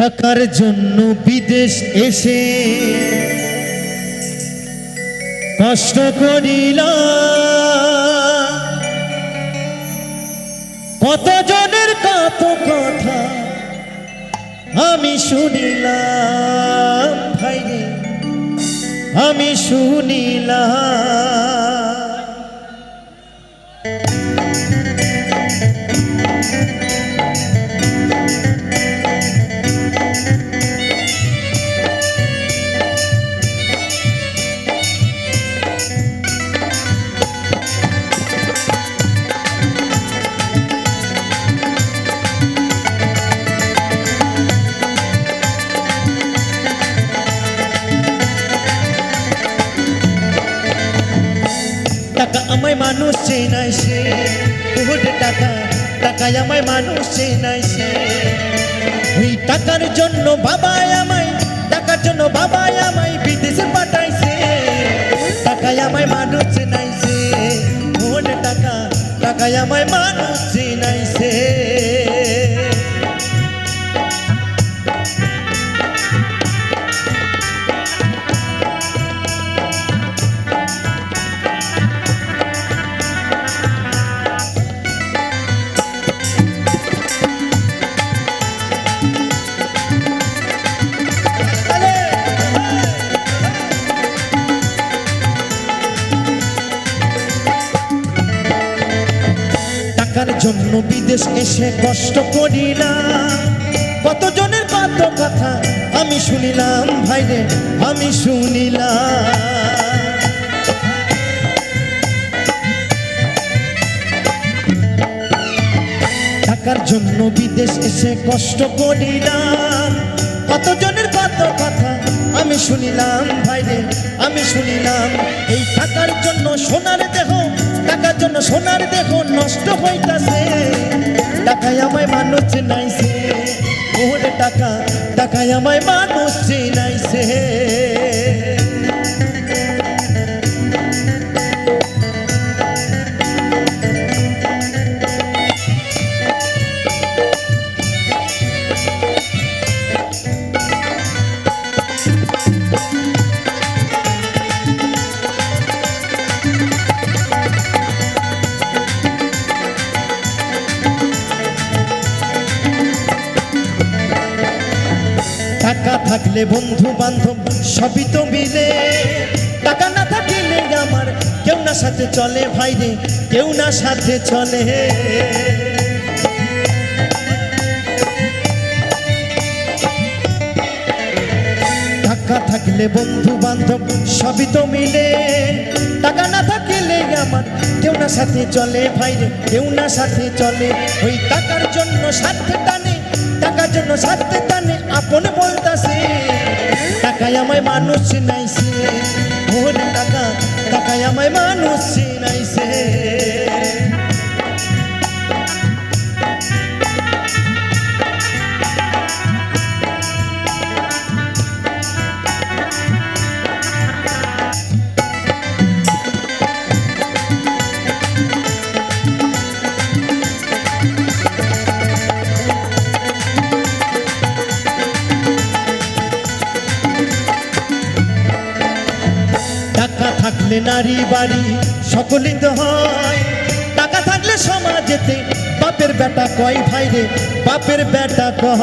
টাকার জন্য বিদেশ এসে কষ্ট করিলাম কতজনের কত কথা আমি শুনিলাম ভাইরে আমি শুনিলাম। আমায় মানুষ চেনাই সে। বহুত টাকা, টাকায় আমায় মানুষ চেনাই সে। ওই টাকার জন্য বাবাই আমায়, টাকার জন্য বাবাই আমায় বিদেশে পাঠাইছে টাকায় আমায় মানুষ চেনাইছে বহুত টাকা, টাকায় আমায় মানুষ জন্য বিদেশ এসে কষ্ট করিলাম কতজনের কত কথা আমি শুনিলাম, ভাইরে, আমি শুনিলাম। টাকার জন্য বিদেশ এসে কষ্ট করিলাম কতজনের কত কথা আমি শুনিলাম, ভাইরে, আমি শুনিলাম। এই টাকার জন্য সোনার দেহ, টাকার জন্য সোনার দেহ নষ্ট হইতাছে। টাকায় আমায় মানুষ চিনাইছে ওরে টাকা টাকায় আমায় মানুষ চিনাইছে থাকলে বন্ধু বান্ধব, সবই তো মিলে। টাকা না থাকলে আমার কেউ না সাথে চলে ভাই রে, কেউ না সাথে চলে। টাকা থাকলে বন্ধু বান্ধব, সবই তো মিলে। টাকা না থাকলে আমার কেউ না সাথে চলে ভাই রে, কেউ না সাথে চলে। ওই টাকার জন্য সাথে টানে টাকার জন্য সাথে টানে, আপন বলতাছি, টাকায় আমায় মানুষ নাইছে ওর টাকা, টাকায় আমায় মানুষ নাইছে থাকলে নারী বাড়ি সকলেই তো হয়। টাকা থাকলে সমাজেতে বাপের বেটা কয় ভাই রে, বাপের বেটা কহ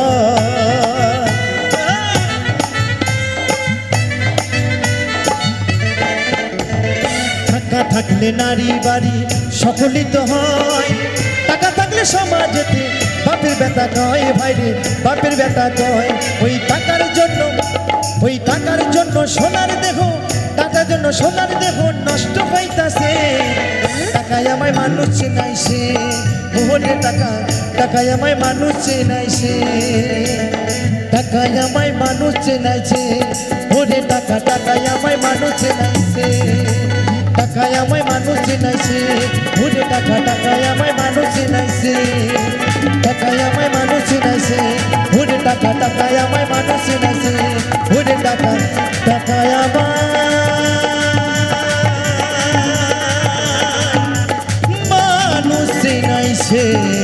টাকা থাকলে নারী বাড়ি সকলেই তো হয়। টাকা থাকলে সমাজেতে বাপের বেটা কয় ভাই রে, বাপের বেটা কয়। ওই টাকার জন্য, ওই টাকার জন্য সোনার দেহ টাকার জন্য সোনার দেহ নষ্ট হইতাছে। টাকায় আমায় মানুষ চেনাইছে। মোহনে টাকা, টাকায় আমায় মানুষ চেনাইছে। টাকায় আমায় মানুষ চেনাইছে। ওরে টাকা, টাকায় আমায় মানুষ চেনাইছে। টাকায় আমায় মানুষ চেনাইছে। ওরে টাকা, টাকায় আমায় মানুষ চেনাইছে। টাকায় আমায় মানুষ চেনাইছে। ওরে টাকা, টাকায় আমায় আছে